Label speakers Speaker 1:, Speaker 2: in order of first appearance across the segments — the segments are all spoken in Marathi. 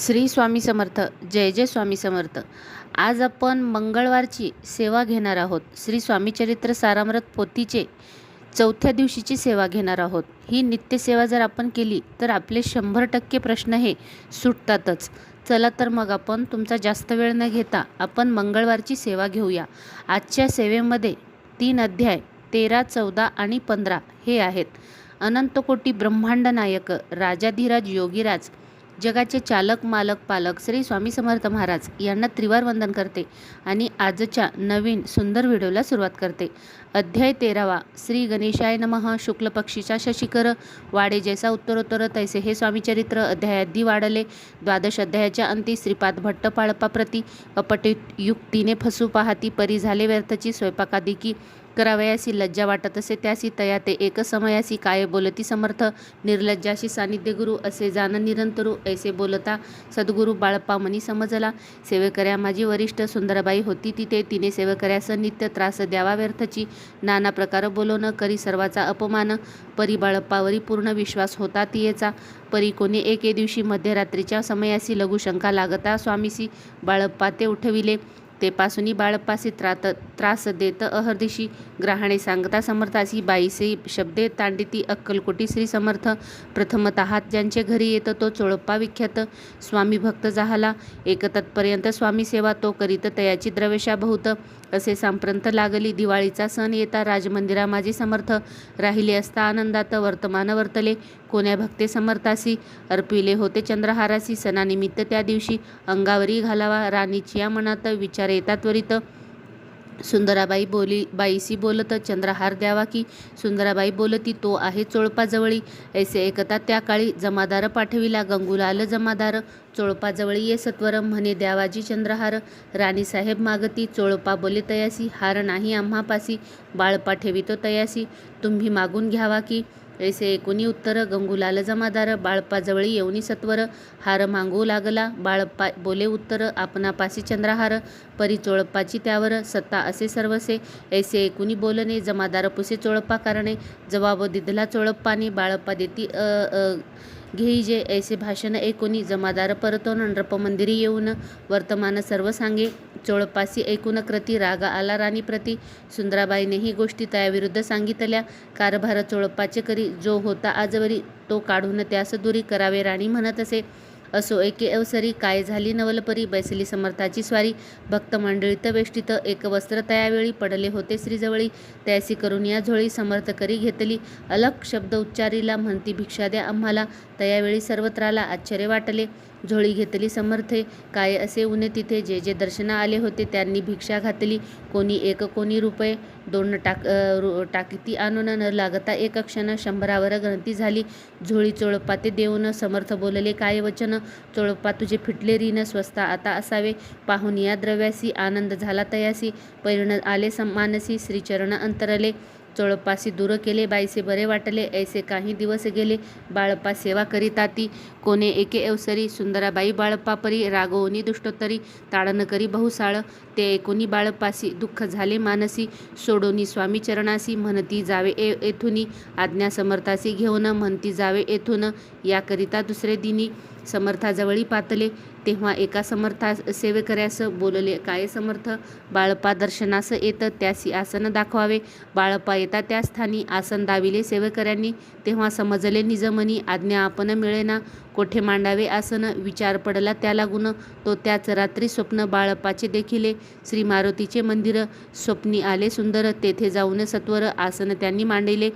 Speaker 1: श्री स्वामी समर्थ जय जय स्वामी समर्थ. आज आपण मंगळवारची सेवा घेणार आहोत. श्री स्वामीचरित्र सारामृत पोथीचे चौथ्या दिवशीची सेवा घेणार आहोत. ही नित्यसेवा जर आपण केली तर आपले शंभर टक्के प्रश्न हे सुटतातच. चला तर मग आपण तुमचा जास्त वेळ न घेता आपण मंगळवारची सेवा घेऊया. आजच्या सेवेमध्ये तीन अध्याय तेरा चौदा आणि पंधरा हे आहेत. अनंतकोटी ब्रह्मांड नायक राजाधिराज योगीराज जगाचे चालक मालक पालक श्री स्वामी समर्थ महाराज यांना त्रिवार वंदन करते आणि आजच्या नवीन सुंदर व्हिडिओला सुरुवात करते. अध्याय तेरावा. श्री गणेशाय नमः. शुक्ल पक्षीचा शशिकर. वाडे जैसा उत्तरोत्तर तैसे हे स्वामीचरित्र अध्यायादी वाढले. द्वादश अध्यायाच्या अंती श्रीपाद भट्ट पाळपा प्रती युक्तीने फसू पाहती. परी झाले व्यर्थची स्वयंपाकादिकी करावयासी लज्जा वाटत असे त्यासी तया ते एकसमयासी काय बोलती समर्थ. निर्लज्जाशी सानिध्य गुरु असे जाण निरंतरू. ऐसे बोलता सद्गुरू बाळप्पा मनी समजला. सेवेकऱ्या माझी वरिष्ठ सुंदरबाई होती तिथे तिने सेवकऱ्यास नित्य त्रास द्यावा व्यर्थची नाना प्रकार बोलवणं करी सर्वाचा अपमान. परी बाळप्पावरी पूर्ण विश्वास होता तियेचा. परी कोणी एके दिवशी मध्यरात्रीच्या समयासी लघुशंका लागता स्वामीसी बाळप्पा ते उठविले. तेपासूनही पासुनी बाळप्पासी त्रात त्रास देत अहर्दिशी ग्रहाणे सांगता समर्थासी बाईसे शब्दे तांडिती अक्कलकोटी श्री समर्थ. प्रथमतः ज्यांचे घरी येत तो चोळप्पा विख्यात स्वामी भक्त जाहला एकतत्पर्यंत स्वामी सेवा तो करीत तयाची द्रवेशा बहुत असे सांप्रंत लागली दिवाळीचा सण येता राजमंदिरा माझे समर्थ. राहिले असता आनंदात वर्तमान वर्तले. कोण्या भक्ते समर्थासी अर्पिले होते चंद्रहारासी सणानिमित्त त्या दिवशी अंगावरी घालावा राणीची या मनात विचार येतात त्वरित. सुंदराबाई बोली बाईसी बोलत चंद्रहार द्यावा की? सुंदराबाई बोलती तो आहे चोळपाजवळी. ऐसे एकता त्या काळी जमादार पाठविला गंगुलाल जमादार. चोळपाजवळी ये सत्वर म्हणे द्यावाजी चंद्रहार. राणीसाहेब मागती चोळपा बोले तयासी. हार नाही आम्हापासी बाळ पाठवितो तयासी. तुम्ही मागून घ्यावा की? ऐसे एकोणी उत्तर गंगुलाल जमादार बाळप्पाजवळी येऊनी सत्वर हार मागू लागला. बाळप्पा बोले उत्तर आपणापासी चंद्रहार परी चोळप्पाची त्यावर सत्ता असे सर्वसे. ऐसे एकुणी बोलणे जमादार पुसे चोळप्पा कारणे. जवाब दिदला चोळप्पाने बाळप्पा देती अ अ घेई जे ऐसे भाषण ऐकोनी जमादार परतो नंडप मंदिरी येऊन. वर्तमान सर्व सांगे चोळपासी ऐकून कृती राग आला राणी प्रती. सुंदराबाईने ही गोष्टी त्याविरुद्ध सांगितल्या. कारभार चोळपाचे करी जो होता आजवरी तो काढून त्यास दुरी करावे राणी म्हणत असे. असो एके अवसरी काय झाली नवलपरी? बैसली समर्थाची स्वारी. भक्त मंडळीत वेष्टीत एक वस्त्र तयावेळी पडले होते श्रीजवळी. त्यासी करून या झोळी समर्थ करी घेतली. अलग शब्द उच्चारीला म्हणती भिक्षा द्या आम्हाला. तयावेळी सर्वत्राला आश्चर्य वाटले. झोळी घेतली. समर्थे काय असे उने तिथे? जे जे दर्शना आले होते त्यांनी भिक्षा घातली. कोणी एक कोणी रुपये. दोन टाक रु टाकीती आणून न लागता एक क्षण शंभरावर ग्रंथी झाली. झोळी चोळपा ते देऊन समर्थ बोलले काय वचन? चोळपा तुझे फिटले रीन स्वस्ता आता असावे. पाहून या द्रव्यासी. आनंद झाला तयासी. परिण आले समानसी श्रीचरण अंतरले. चळपासी दूर केले. बाईसे बरे वाटले. ऐसे काही दिवस गेले. बाळप्पा सेवा करीता ती कोणे एके अवसरी सुंदराबाई बाळप्पा परी. रागवणी दुष्टोत्तरी. ताडन करी बहुसाळ. ते एकोणी बाळपासी दुःख झाले मानसी. सोडोनी स्वामी चरणासी. म्हणती जावे ए येथुनी आज्ञा समर्थासी घेऊन म्हणती जावे येथून याकरिता दुसरे दिनी समर्थाजवळी पातले तेव्हा एका समर्था सेवेकऱ्यास बोलले काय समर्थ? बाळपा दर्शनास येत त्यासी आसन दाखवावे. बाळपा येता त्या स्थानी आसन दाविले सेवेकऱ्यांनी. तेव्हा समजले निजमनी आज्ञा आपण मिळेना. कोठे मांडावे आसन? विचार पडला त्या लागून तो त्याच रात्री स्वप्न बाळपाचे देखिले. श्री मारुतीचे मंदिर स्वप्नी आले सुंदर. तेथे जाऊन सत्वर आसन त्यांनी मांडिले.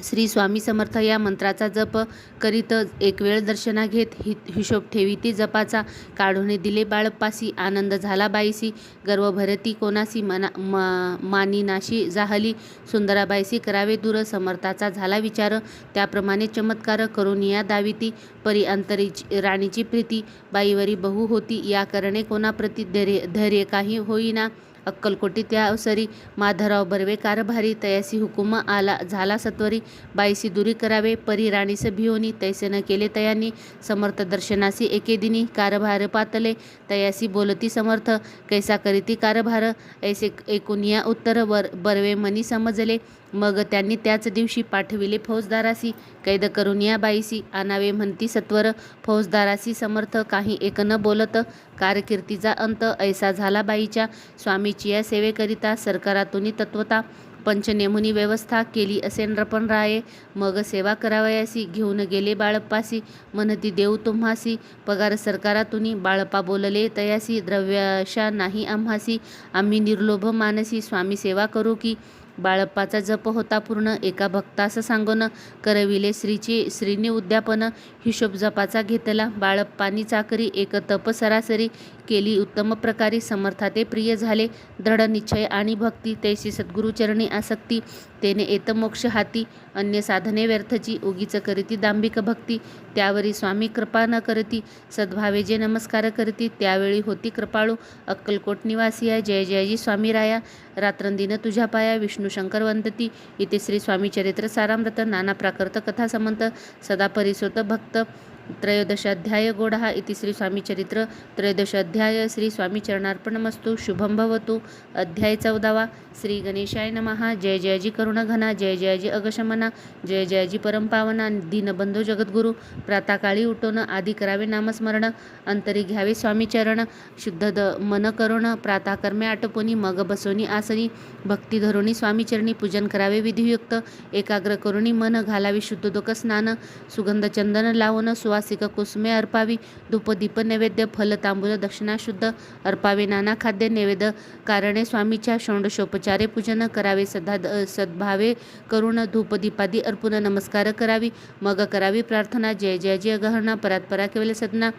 Speaker 1: श्री स्वामी समर्थ या मंत्राचा जप करीत एक वेळ दर्शना घेत हि हिशोब ठेवी ती जपाचा. काढून दिले बाळप्पासी आनंद झाला बाईसी गर्व भरती कोणासी मना मा मानिनाशी जाहली. सुंदराबाईसी करावे दूर समर्थाचा झाला विचार त्याप्रमाणे चमत्कार करून या दाविती. परी अंतरीची राणीची प्रीती बाईवरी बहु होती या करणे कोणाप्रती धैर्य धैर्य काही होईना. अक्कलकोटी त्या अवसरी माधवराव बर्वे कारभारी तयासी हुकुम आला झाला सत्वरी बाईसी दुरी करावे परी राणीस भिवनी तैसे न केले तयांनी समर्थ दर्शनासी एके दिनी कारभार पातले तयासी बोलती समर्थ कैसा करीती कारभार ऐसे एकूण या उत्तर बर बर्वे मनी समजले मग त्यांनी त्याच दिवशी पाठविले फौजदारासी कैद करून या बाईसी. आणावे म्हणती सत्वर फौजदारासी समर्थ काही एक न बोलत कारकिर्दीचा अंत ऐसा झाला बाईच्या. स्वामीची या सेवेकरिता सरकारातून तत्वता पंचनेमुनी व्यवस्था केली असे नृपण राये. मग सेवा करावयासी घेऊन गेले बाळप्पासी. म्हणती देऊ तुम्हासी पगार सरकारातून बाळप्पा बोलले तयासी द्रव्याशा नाही आम्हासी. आम्ही निर्लोभ मानसी स्वामी सेवा करू की बाळप्पाचा जप होता पूर्ण एका भक्तास सांगून करविले श्रीची श्रीने उद्यापन हिशोब जपाचा घेतला. बाळप्पानी चाकरी एक तप सरासरी केली. उत्तम प्रकारे समर्थाते प्रिय झाले. दृढ निश्चय आणि भक्ती. तैसी सद्गुरुचरणी आसक्ती. तेने एतमोक्ष मोक्ष हाती अन्य साधने व्यर्थची उगीच करीती दांभिक भक्ती त्यावरी स्वामी कृपा न करती सद्भावे जे नमस्कार करती त्यावेळी होती कृपाळू अक्कलकोट निवासी आहे जय जयजी स्वामी राया रात्रंदिन तुझ्या पाया विष्णू शंकर वंदती इथे श्री स्वामी चरित्र सारामृत नाना प्राकृत कथा समंत सदा परिसोत भक्त त्रयोदशाध्याय गोडः इति श्रीस्वामीचरित्र. त्रयोदशाध्याय श्री शुभं भवतु. अध्याय चौदावा. श्री गणेशाय नमः. जय जयजी करुणघना. जय जयजी अगशमना. जय जयजी परमपावना. दीनबंधू जगद्गुरु. प्रातःकाळी उठवणं आदि करावे नामस्मरण. अंतरी घ्यावे स्वामीचरण. शुद्ध द मन करुण. प्रातःकर्मे आटोपुनी मग बसोनी आसनी. भक्ती धरुणी पूजन करावे विधियुक्त. एकाग्र करुणी मन. घालावे शुद्ध दोक स्नान. सुगंध चंदन लावून कुसुमे अर्पावी. धूपदीप नैवेद्य फल दक्षिणाशुद्ध अर्पावे. नाना खाद्य नैवेद्य कारणे स्वामीच्या षोडशोपचारे पूजन करावे. सदा सद्भावे करून धूपदीपादी अर्पून नमस्कार करावी. मग करावी प्रार्थना. जय जय जय गहना. परात्परा केवल सदना.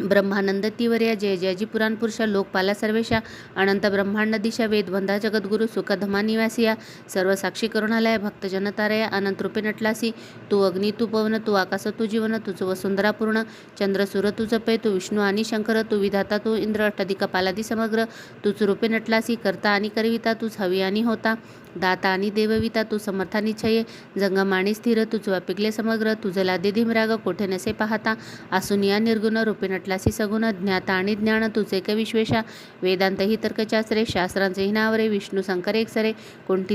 Speaker 1: ब्रह्मानंद तिवर्या जय जयजी पुराणपुरुषा लोकपाला सर्वेशा अनंत ब्रह्मांड दिशा वेदवंदा जगद्गुरु सुखधमा निवासिया सर्व साक्षी करुणालय भक्त जनतारया अनंत रूपे नटलासी तू अग्नी तू पवन तू आकाश तू जीवन तुझं वसुंधरा पूर्ण चंद्र सूर तू तू विष्णू आणि शंकर तू विधाता तू इंद्र अष्टदिक पालादी समग्र तूच रूपे नटलासी करता आणि करविता तूच हवी आणि होता दाता आणि देवविता तू समर्था निश्चये जंगम आणि स्थिर तुझवा पिकले समग्र. तुझं लादे कोठे नसे पाहता. असून या निर्गुण रूपे नटलासी सगुण. ज्ञाता आणि ज्ञान तुझे कविश्वेषा वेदांत ही तर्कशास्त्रे शास्त्रांचे हिनावरे विष्णू शंकर एकसरे.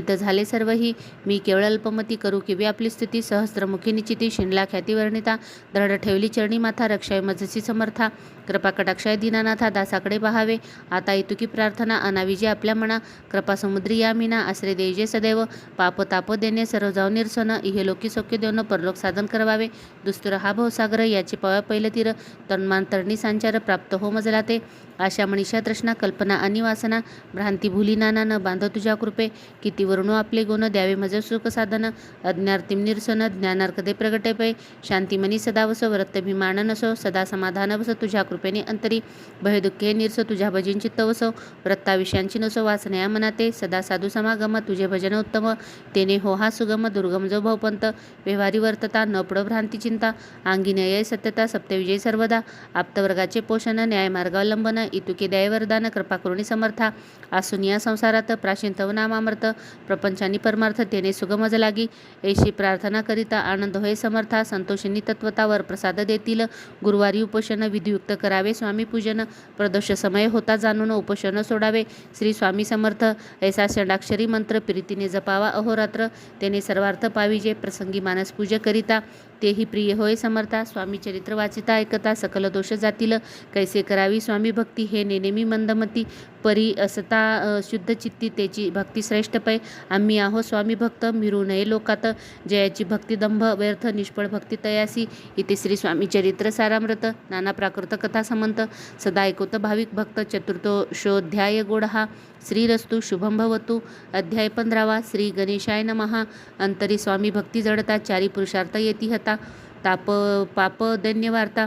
Speaker 1: तर झाले सर्वही मी केवळ अल्पमती करू की आपली स्थिती. सहस्त्रमुखी निचिती शिनला ख्याती वर्णिता. दृढ ठेवली चरणी माथा. रक्षाय मजसी समर्था. कृपा कटाक्षाय दीनानाथा. दासाकडे पहावे आता इतुकी प्रार्थना. अनाविजी आपल्या मना. कृपा समुद्री या मीना. आश्रय जे सदैव पाप ताप देणे सर्व जाऊ निरसन इहे लोकी सौख्य देऊन परलोक साधन करवावे. दुस्तर हा भवसागर याची पवा पहिलं तीर तन्मान तरणी संचार प्राप्त हो मजला ते आशा मनीषा तृष्णा कल्पना आणि वासना भ्रांती भुली नाना न बांध तुझ्या कृपे. किती वर्णो आपले गुण द्यावे मज सुख साधन. अज्ञार्तिम निरसन ज्ञानार्कदे प्रगटे पै शांतिमनी सदा वस व्रतभिमान नसो सदा समाधान वस तुझ्या कृपेने अंतरी. भयदुःखे निरसो तुझ्या भजन चित्त वसो व्रत्ताविषयांची नसो वासनया मनाते. सदा साधू समागम तुझे भजन उत्तम. तेने हो हा सुगम दुर्गम जो भवपंत. व्यवहारी वर्तता न पडो भ्रांती चिंता. अंगी न्याय सत्यता सप्तविजय सर्वदा. आप्तवर्गाचे पोषण न्यायमार्गावलंबन. इतुके दयवरदान कृपा करुणी समर्था. आसून या संसारात प्राचीन नामामर्थ प्रपंचानी परमार्थ तेने सुगमज लागी ऐशी प्रार्थना करिता आनंद होय समर्था संतोषिनी तत्वतावर प्रसाद देतील. गुरुवारी उपोषण विधियुक्त करावे स्वामी पूजन प्रदोष समय होता जाणून उपोषण सोडावे. श्री स्वामी समर्थ ऐसा षडाक्षरी मंत्र प्रीतीने जपावा अहोरात्र. त्याने सर्वार्थ पाविजे प्रसंगी मानस पूजा करिता. तेही प्रिय होय समर्था. स्वामी चरित्र वाचिता ऐकता सकल दोष जातील. कैसे करावी स्वामी भक्ती? हे नेनेमी मंदमती. परी असता शुद्ध चित्ती त्याची भक्ती श्रेष्ठ पै आम्ही आहो स्वामी भक्त मिरू नये लोकात. जयाची भक्तिदंभ व्यर्थ निष्फळ भक्ती तयासी. इथे श्री स्वामी चरित्र सारामृत. नाना प्राकृत कथा समंत. सदा ऐकवत भाविक भक्त चतुर्थोषोध्याय गोडहा. श्रीरस्तु शुभम भवतु. अध्याय पंधरावा. श्री गणेशाय नमहा अंतरी स्वामी भक्ती जडता चारी पुरुषार्थ येती हता ताप पाप दैन्यवार्ता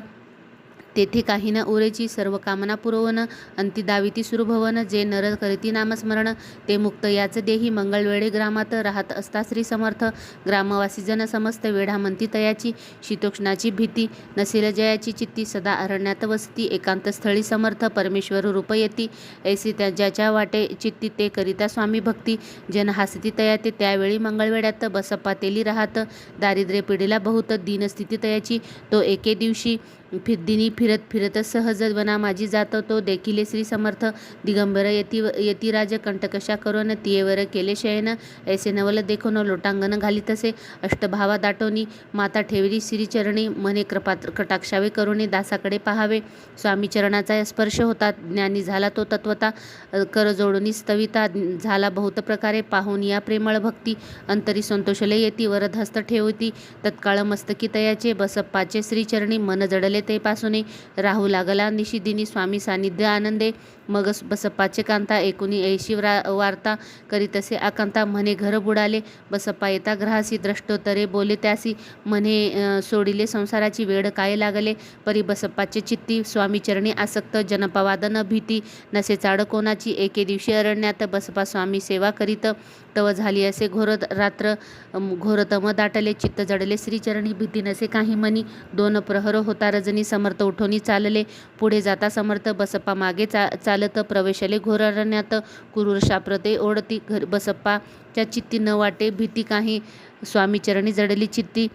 Speaker 1: तेथे काही न उरेची सर्व कामना पुरवण अंती दाविती सुरभवन जे नर करीती नामस्मरण ते मुक्त याच देही मंगळवेळे ग्रामात राहत असता श्री समर्थ. ग्रामवासी जन समस्त वेढा म्हणती तयाची शीतोष्णाची भीती नसेल जयाची चित्ती सदा अरण्यात वसती एकांत स्थळी समर्थ परमेश्वर रूप येती. ऐसी त्या ज्याच्या वाटे चित्ती ते करिता स्वामी भक्ती. जन हासती तया ते त्यावेळी मंगळवेड्यात बसपा तेली राहत. दारिद्र्य पिढीला बहुत दीनस्थिती तयाची तो एके दिवशी फिद्दिनी फिरत फिरत सहज वना माझी जात तो देखिले श्री समर्थ दिगंबर यती यतिराज कंटकशा करून तियेवर केले शयन. ऐसे नवल देखून लोटांगण घालीतसे अष्टभावा दाटोनी माता ठेवली श्रीचरणी मने कृपा कटाक्षावे करुणी दासाकडे पाहावे. स्वामी चरणाचा स्पर्श होता. ज्ञानी झाला तो तत्वता. कर स्तविता. झाला बहुत प्रकारे. पाहून या प्रेमळ भक्ती. अंतरी संतोषले येती. वरदहस्त ठेवती. तत्काळ मस्तकी तयाचे. बसप्पाचे श्रीचरणी मन जडले ते राहू लागला. निशिदिनी स्वामी सानिध्य आनंदे मग बसप्पाचे कांता एकूणी ऐशी व्रा वार्ता करीतसे आकांता म्हणे घर बुडाले. बसप्पा येता ग्रहासी द्रष्टोत्तरे बोले त्यासी. म्हणे सोडिले संसाराची वेळ काय लागले? परी बसप्पाचे चित्ती स्वामी चरणी आसक्त जनपवादन भीती. नसे चाड कोणाची? एके दिवशी अरण्यात बसपा स्वामी सेवा करीत. तव झाली असे घोर रात्र. घोरतम दाटले. चित्त जडले श्रीचरणी भीती नसे काही मनी दोन प्रहर होता रजनी समर्थ उठोनी चालले. पुढे जाता समर्थ बसप्पा मागे चा चालत प्रवेशले घोर अरण्यात कुरूर शाप्रते ओढती घर बसप्पाच्या चित्ती न वाटे भीती काही स्वामीचरणी जडली चित्ती.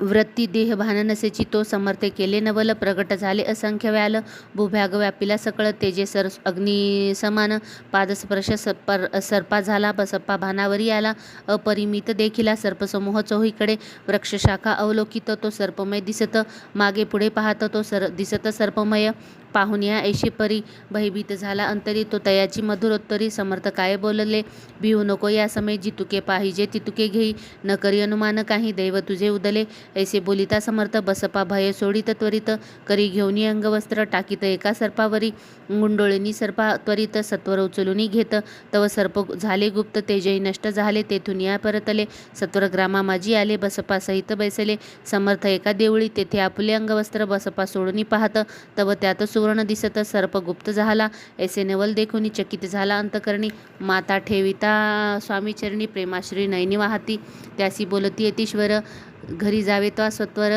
Speaker 1: वृत्ती देह भान नसेची तो समर्थ केले. नवल प्रगट झाले. असंख्य व्याल भूभ्याग व्यापिला. सकळ तेजे सर अग्निसमान पादस्पर्श सपर सर्पा झाला. बसप्पा भानावरी आला. अपरिमित देखिला. सर्पसमूह चोहीकडे. वृक्षशाखा अवलोकित. तो सर्पमय दिसत. मागे पुढे पाहत तो सर दिसत सर्पमय. पाहून या ऐशी परी भयभीत झाला. अंतरी तो तयाची मधुरोत्तरी समर्थ काय बोलले? भिऊ नको या समय जितुके पाहिजे ती तुके घेई. न करी अनुमान काही. दैव तुझे उदले. ऐसे बोलिता समर्थ बसपा भय सोडित त्वरित करी घेऊनी अंगवस्त्र टाकीत एका सर्पावरी गुंडोळीनी सर्पा त्वरित सत्वर उचलूनी घेत तव सर्प झाले गुप्त तेजही नष्ट झाले तेथून या परतले सत्वर ग्रामा माझी आले बसपा सहित बैसले समर्थ एका देवळी तेथे आपुले अंगवस्त्र बसपा सोडून पाहत तव त्यात सुवर्ण दिसत सर्प गुप्त झाला ऐसे नवल देखुनी चकित झाला अंतकरणी माता ठेविता स्वामीचरणी प्रेमाश्री नयनी वाहती त्यासी बोलती यतीश्वर घरी जावे तो सत्वर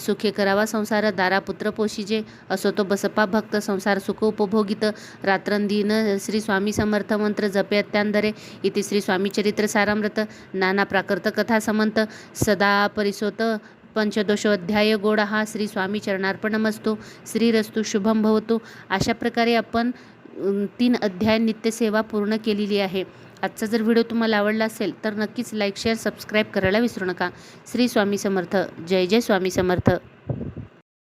Speaker 1: सुखे करावा संसार दारा पुत्र पोशिजे असो तो बसपा भक्त संसार सुख उपभोगित रात्रंदिन श्री स्वामी समर्थ मंत्र जपे अत्यांदरे. इथे श्री स्वामी चरित्र सारामृत नाना प्राकृत कथा समंत सदा परिसोत पंचदोषोध्याय गोड हा श्री स्वामी चरणार्पणमस्तु श्रीरस्तू शुभम भवतो. अशा प्रकारे आपण तीन अध्याय नित्यसेवा पूर्ण केलेली आहे. आजचा जर व्हिडिओ तुम्हाला आवडला असेल तर नक्कीच लाईक शेअर सबस्क्राईब करायला विसरू नका. श्री स्वामी समर्थ. जय जय स्वामी समर्थ.